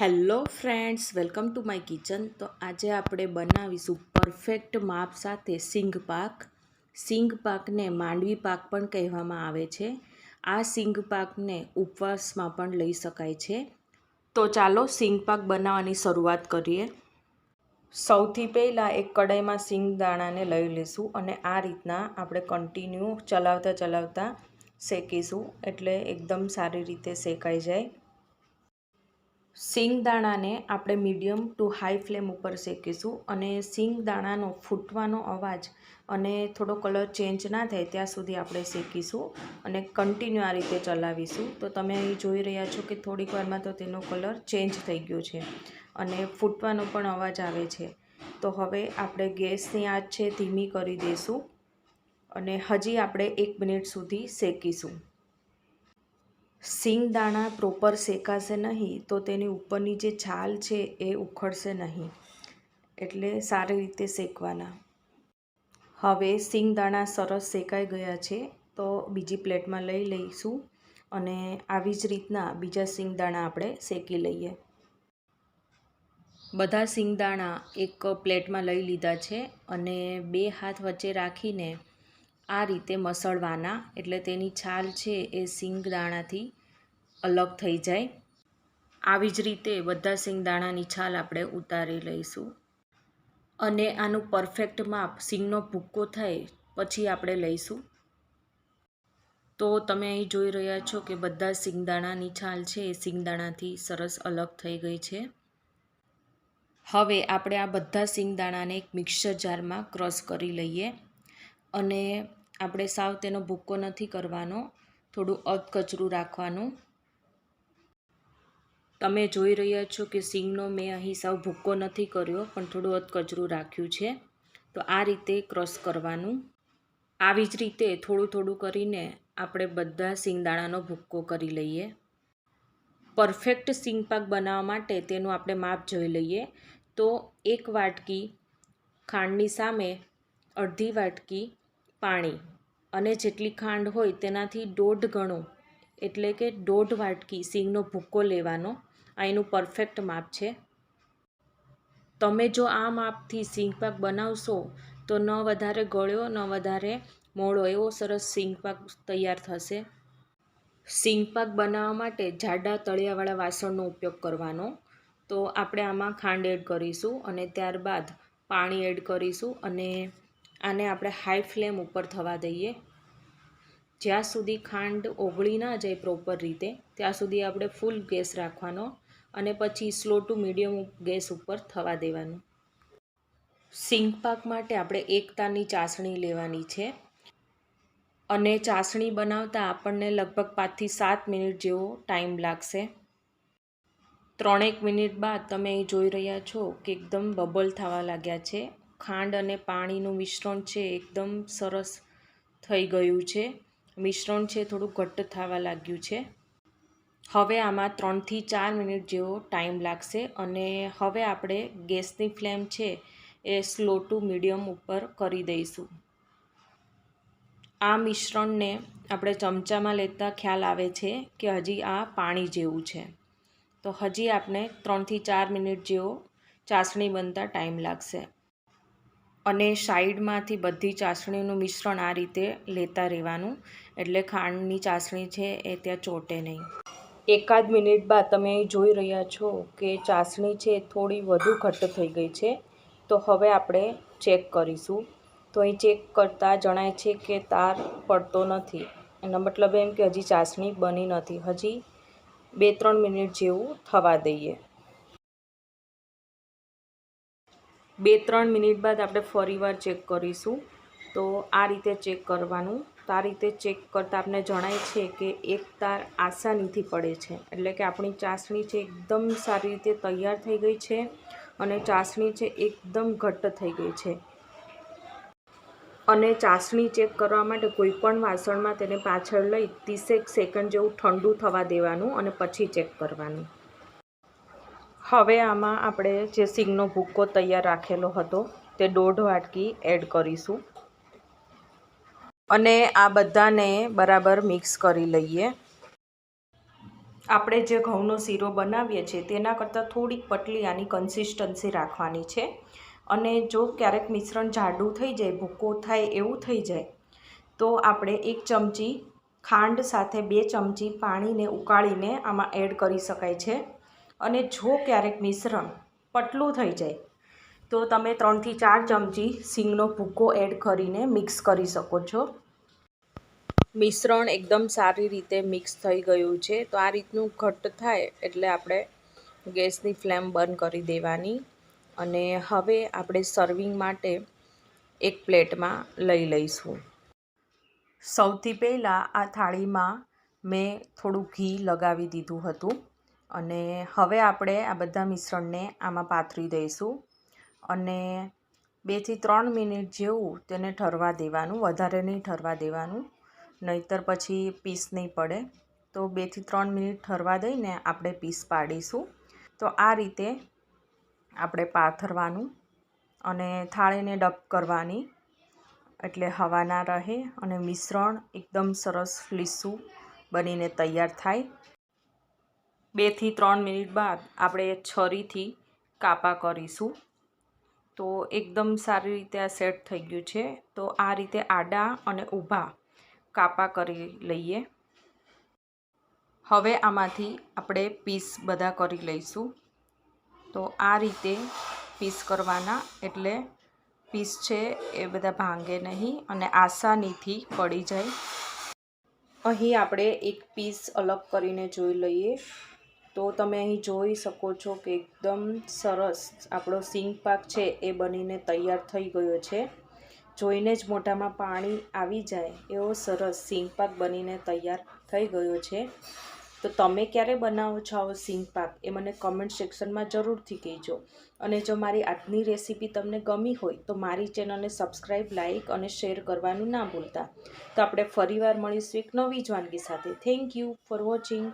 Hello friends, welcome to my kitchen. તો આજે આપણે બનાવીશું પરફેક્ટ માપ સાથે સિંગ પાક. સિંગ પાકને માંડવી પાક પણ કહેવામાં આવે છે. આ સિંગ પાકને ઉપવાસમાં પણ લઈ શકાય છે. તો ચાલો સિંગ પાક બનાવવાની શરૂઆત કરીએ. સૌથી પહેલાં એક કડાઈમાં સિંગ દાણાને લઈ લઈશું અને આ રીતના આપણે કન્ટિન્યુ ચલાવતા ચલાવતા શેકીશું. એટલે એકદમ સારી રીતે શેકાઈ જાય. સિંગ દાણાને આપણે મીડિયમ ટુ હાઈ ફ્લેમ ઉપર શેકીશું અને સિંગ દાણાનો ફૂટવાનો અવાજ અને થોડો કલર ચેન્જ ના થાય ત્યાં સુધી આપણે શેકીશું અને કન્ટિન્યુ આ રીતે ચલાવીશું. તો તમે અહીં જોઈ રહ્યા છો કે થોડીક વારમાં તો તેનો કલર ચેન્જ થઈ ગયો છે અને ફૂટવાનો પણ અવાજ આવે છે. તો હવે આપણે ગેસની આંચ છે ધીમી કરી દઈશું અને હજી આપણે એક મિનિટ સુધી શેકીશું. સિંગ દાણા પ્રોપર શેકાશે નહીં, તો તેની ઉપરની જે છાલ છે એ ઉખડશે નહીં. એટલે સારી રીતે શેકવાના. હવે સિંગ દાણા સરસ શેકાઈ ગયા છે, તો બીજી પ્લેટમાં લઈ લઈશું અને આવી જ રીતના બીજા સિંગ દાણા આપણે શેકી લઈએ. બધા સિંગ દાણા એક પ્લેટમાં લઈ લીધા છે અને બે હાથ વચ્ચે રાખીને આ રીતે મસળવાના, એટલે તેની છાલ છે એ સિંગ દાણાથી અલગ થઈ જાય. આવી જ રીતે બધા સિંગદાણાની છાલ આપણે ઉતારી લઈશું. અને આનું પરફેક્ટ માપ સિંગનો ભૂક્કો થાય પછી આપણે લઈશું. તો તમે અહીં જોઈ રહ્યા છો કે બધા સિંગદાણાની છાલ છે એ સિંગદાણાથી સરસ અલગ થઈ ગઈ છે. હવે આપણે આ બધા સિંગદાણાને એક મિક્સર જારમાં ક્રશ કરી લઈએ અને આપણે સાવ તેનો ભૂક્કો નથી કરવાનો, થોડું અધકચરું રાખવાનું. તમે જોઈ રહ્યા છો કે સિંગનો મેં અહીં સાવ ભૂક્કો નથી કર્યો, પણ થોડું અધકચરું રાખ્યું છે. તો આ રીતે ક્રશ કરવાનું. આવી જ રીતે થોડું થોડું કરીને આપણે બધા સિંગદાણાનો ભૂક્કો કરી લઈએ. પરફેક્ટ સિંગ પાક બનાવવા માટે તેનું આપણે માપ જોઈ લઈએ. તો એક વાટકી ખાંડની સામે અડધી વાટકી પાણી અને જેટલી ખાંડ હોય તેનાથી દોઢ ગણો, એટલે કે દોઢ વાટકી સિંગનો ભૂક્કો લેવાનો આ એનું પરફેક્ટ માપ છે. તમે જો આ માપથી સિંગ પાક બનાવશો તો ન વધારે ગળ્યો, ન વધારે મોળો એવો સરસ સિંગ પાક તૈયાર થશે. સિંગ પાક બનાવવા માટે જાડા તળિયાવાળા વાસણનો ઉપયોગ કરવાનો. તો આપણે આમાં ખાંડ એડ કરીશું અને ત્યારબાદ પાણી એડ કરીશું અને આને આપણે હાઈ ફ્લેમ ઉપર થવા દઈએ. જ્યાં સુધી ખાંડ ઓગળી ના જાય પ્રોપર રીતે, ત્યાં સુધી આપણે ફૂલ ગેસ રાખવાનો અને પછી સ્લો ટુ મીડિયમ ગેસ ઉપર થવા દેવાનું. સિંગ પાક માટે આપણે એક તારની ચાસણી લેવાની છે. અને ચાસણી બનાવતા આપણને લગભગ પાંચથી સાત મિનિટ જેવો ટાઈમ લાગશે. ત્રણેક મિનિટ બાદ તમે જોઈ રહ્યા છો કે એકદમ બબલ થવા લાગ્યા છે. ખાંડ અને પાણીનું મિશ્રણ છે એકદમ સરસ થઈ ગયું છે. મિશ્રણ છે થોડું ઘટ્ટ થવા લાગ્યું છે. હવે આમાં ત્રણથી ચાર મિનિટ જેવો ટાઈમ લાગશે અને હવે આપણે ગેસની ફ્લેમ છે એ સ્લો ટુ મીડિયમ ઉપર કરી દઈશું. આ મિશ્રણને આપણે ચમચામાં લેતા ખ્યાલ આવે છે કે હજી આ પાણી જેવું છે. તો હજી આપણે ત્રણથી ચાર મિનિટ જેવો ચાસણી બનતા ટાઈમ લાગશે. અને સાઈડમાંથી બધી ચાસણીનું મિશ્રણ આ રીતે લેતા રહેવાનું. એટલે ખાંડની ચાસણી છે એ ત્યાં ચોટે નહીં. એકાદ મિનિટ બાદ તમે જોઈ રહ્યા છો કે ચાસણી છે થોડી વધુ ઘટ્ટ થઈ ગઈ છે. તો હવે આપણે ચેક કરીશું. તો અહીં ચેક કરતાં જણાય છે કે તાર પડતો નથી. એનો મતલબ એમ કે હજી ચાસણી બની નથી. હજી બે ત્રણ મિનિટ જેવું થવા દઈએ. બે ત્રણ મિનિટ બાદ આપણે ફરીવાર ચેક કરીશું. તો આ રીતે ચેક કરવાનું. તો આ રીતે ચેક કરતાં આપણે જણાય છે કે એક તાર આસાનીથી પડે છે. એટલે કે આપણી ચાસણી છે એકદમ સારી રીતે તૈયાર થઈ ગઈ છે અને ચાસણી છે એકદમ ઘટ્ટ થઈ ગઈ છે. અને ચાસણી ચેક કરવા માટે કોઈ પણ વાસણમાં તેને પાછળ લઈ ત્રીસેક સેકન્ડ જેવું ઠંડુ થવા દેવાનું અને પછી ચેક કરવાનું. હવે આમાં આપણે જે સિંગનો ભૂક્કો તૈયાર રાખેલો હતો, તે દોઢ વાટકી એડ કરીશું. અને આ બધાને બરાબર મિક્સ કરી લઈએ. આપણે જે ઘઉંનો શીરો બનાવીએ છીએ, તેના કરતાં થોડીક પટલી આની કન્સિસ્ટન્સી રાખવાની છે. અને જો ક્યારેક મિશ્રણ જાડું થઈ જાય ભૂકો થાય એવું થઈ જાય, તો આપણે એક ચમચી ખાંડ સાથે બે ચમચી પાણીને ઉકાળીને આમાં એડ કરી શકાય છે. અને જો ક્યારેક મિશ્રણ પટલું થઈ જાય, તો તમે ત્રણથી ચાર ચમચી સિંગનો ભૂકો એડ કરીને મિક્સ કરી શકો છો. મિશ્રણ એકદમ સારી રીતે મિક્સ થઈ ગયું છે. તો આ રીતનું ઘટ્ટ થાય એટલે આપણે ગેસની ફ્લેમ બંધ કરી દેવાની અને હવે આપણે સર્વિંગ માટે એક પ્લેટમાં લઈ લઈશું. સૌથી પહેલાં આ થાળીમાં મેં થોડું ઘી લગાવી દીધું હતું. અને હવે આપણે આ બધા મિશ્રણને આમાં પાથરી દઈશું અને બેથી ત્રણ મિનિટ જેવું તેને ઠરવા દેવાનું, વધારે નહીં ઠરવા દેવાનું, નહીંતર પછી પીસ નહીં પડે. તો બેથી ત્રણ મિનિટ ઠરવા દઈને આપણે પીસ પાડીશું. તો આ રીતે આપણે પાથરવાનું અને થાળીને ડબ કરવાની. એટલે હવા ના રહે અને મિશ્રણ એકદમ સરસ લીસું બનીને તૈયાર થાય. બેથી ત્રણ મિનિટ બાદ આપણે છરીથી કાપા કરીશું. તો એકદમ સારી રીતે આ સેટ થઈ ગયું છે. તો આ રીતે આડા અને ઊભા કાપા કરી લઈએ. હવે આમાંથી આપણે પીસ બધા કરી લઈશું. તો આ રીતે પીસ કરવાના એટલે પીસ છે એ બધા ભાંગે નહીં અને આસાનીથી પડી જાય. અહીં આપણે એક પીસ અલગ કરીને જોઈ લઈએ. તો તમે અહીં જોઈ શકો છો કે એકદમ સરસ આપણો સિંગ પાક છે એ બનીને તૈયાર થઈ ગયો છે. જોઈને જ મોઢામાં પાણી આવી જાય એવો સરસ સિંગ પાક બનીને તૈયાર થઈ ગયો છે. તો તમે ક્યારે બનાવો છો આવો સિંગ પાક એ મને કમેન્ટ સેક્શનમાં જરૂરથી કહેજો. અને જો મારી આજની રેસીપી તમને ગમી હોય તો મારી ચેનલને સબસ્ક્રાઈબ લાઇક અને શેર કરવાનું ના ભૂલતા. તો આપણે ફરીવાર મળીશું એક નવી જ વાનગી સાથે. Thank you for watching